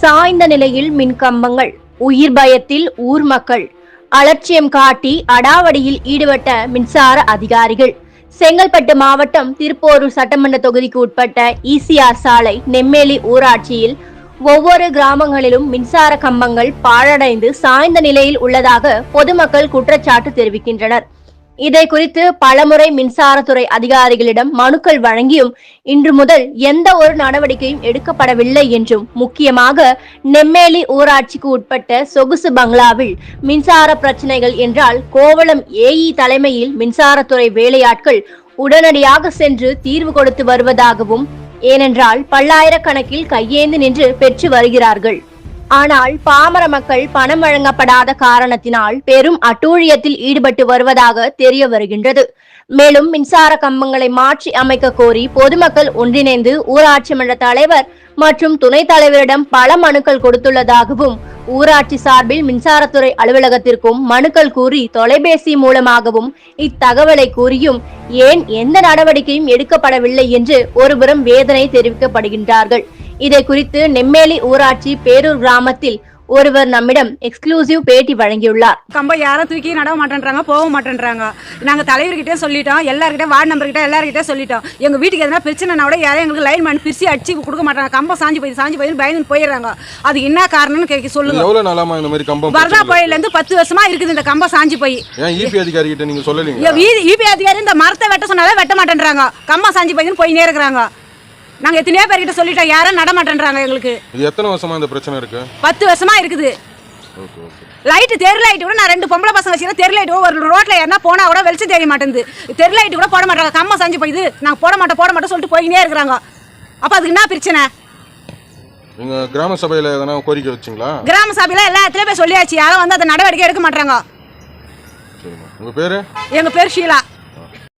சாய்ந்த நிலையில் மின்கம்பங்கள் உயிர் பயத்தில் ஊர் மக்கள் அலட்சியம் காட்டி அடாவடியில் ஈடுபட்ட மின்சார அதிகாரிகள். செங்கல்பட்டு மாவட்டம் திருப்போரூர் சட்டமன்ற தொகுதிக்கு உட்பட்ட ஈசிஆர் சாலை நெம்மேலி ஊராட்சியில் ஒவ்வொரு கிராமங்களிலும் மின்சார கம்பங்கள் பாழடைந்து சாய்ந்த நிலையில் உள்ளதாக பொதுமக்கள் குற்றச்சாட்டு தெரிவிக்கின்றனர். இதை குறித்து பலமுறை மின்சாரத்துறை அதிகாரிகளிடம் மனுக்கள் வழங்கியும் இன்று முதல் எந்த ஒரு நடவடிக்கையும் எடுக்கப்படவில்லை என்றும் முக்கியமாக நெம்மேலி ஊராட்சிக்கு உட்பட்ட சொகுசு பங்களாவில் மின்சார பிரச்சனைகள் என்றால் கோவளம் ஏஇ தலைமையில் மின்சாரத்துறை வேலையாட்கள் உடனடியாக சென்று தீர்வு கொடுத்து வருவதாகவும் ஏனென்றால் பல்லாயிரக்கணக்கில் கையேந்து நின்று பெற்று வருகிறார்கள். ஆனால் பாமர மக்கள் பணம் வழங்கப்படாத காரணத்தினால் பெரும் அட்டூழியத்தில் ஈடுபட்டு வருவதாக தெரிய வருகின்றது. மேலும் மின்சார கம்பங்களை மாற்றி அமைக்க கோரி பொதுமக்கள் ஒன்றிணைந்து ஊராட்சி மன்ற தலைவர் மற்றும் துணைத் தலைவரிடம் பல மனுக்கள் கொடுத்துள்ளதாகவும் ஊராட்சி சார்பில் மின்சாரத்துறை அலுவலகத்திற்கும் மனுக்கள் கூறி தொலைபேசி மூலமாகவும் இத்தகவலை கூறியும் ஏன் எந்த நடவடிக்கையும் எடுக்கப்படவில்லை என்று ஒருபுறம் வேதனை தெரிவிக்கப்படுகின்றார்கள். இதை குறித்து நெம்மேலி ஊராட்சி பேரூர் கிராமத்தில் ஒருவர் நம்மிடம் எக்ஸ்க்ளூசிவ் பேட்டி வழங்கியுள்ளார். கம்பம் யாரும் தூக்கி நட மாட்டேன்றாங்க போக மாட்டேன்றாங்க. நாங்கள் தலைவர்கிட்டே சொல்லிட்டோம் எல்லார்கிட்ட வார்டு நம்பர்கிட்ட எல்லார்கிட்ட சொல்லிட்டோம். எங்கள் வீட்டுக்கு எதனா பிரச்சனைனா கூட யாரும் எங்களுக்கு லைன் மேன் பிரிச்சு அடிச்சு கொடுக்க மாட்டாங்க. கம்பம் சாஞ்சி போய் சாஞ்சி போய் பயந்து போயிடுறாங்க. அது என்ன காரணம்னு கேட்க சொல்லுங்க. எவ்வளவு நாளாமா இந்த மாதிரி கம்பம் வரதா பிரச்சனை புயல இருந்து பத்து வருஷமா இருக்குது இந்த கம்பம் சாஞ்சி போய். ஏன் இபி அதிகாரி கிட்ட நீங்க சொல்லலீங்க இபி அதிகாரி இந்த மரத்தை வெட்ட சொன்னாலே வெட்ட மாட்டேன்றாங்க. கம்பம் சாஞ்சி போயின்னு போயினே இருக்கிறாங்க. நாங்கள் எத்தனையோ பேர்கிட்ட சொல்லிட்டோம். யாரும் நட மாட்டேன்றாங்க எங்களுக்கு. இது எத்தனை வருஷமா இந்த பிரச்சனை இருக்கு? பத்து வருஷமா இருக்குது. லைட்டு தெரு லைட்டு கூட நான் ரெண்டு பொம்பளை பசங்க வச்சுக்கிறேன் தெரு லைட்டு ஒரு ரோட்ல யாருனா போனா கூட வெளிச்சம் தெரிய மாட்டேங்குது. தெரு லைட்டு கூட போட மாட்டாங்க. கம்மா சாஞ்சு போயிது நாங்கள் போட மாட்டோம் போட மாட்டோம் சொல்லிட்டு போயினே இருக்கிறாங்க. அப்போ அதுக்கு என்ன பிரச்சனை? நீங்க கிராம சபையில எதனா கோரிக்கை வச்சிங்களா? கிராம சபையில எல்லா இடத்துலயும் போய் சொல்லியாச்சு. யாரும் வந்து அதை நடவடிக்கை எடுக்க மாட்டாங்க உங்க பேரு? எங்க பேர் ஷீலா.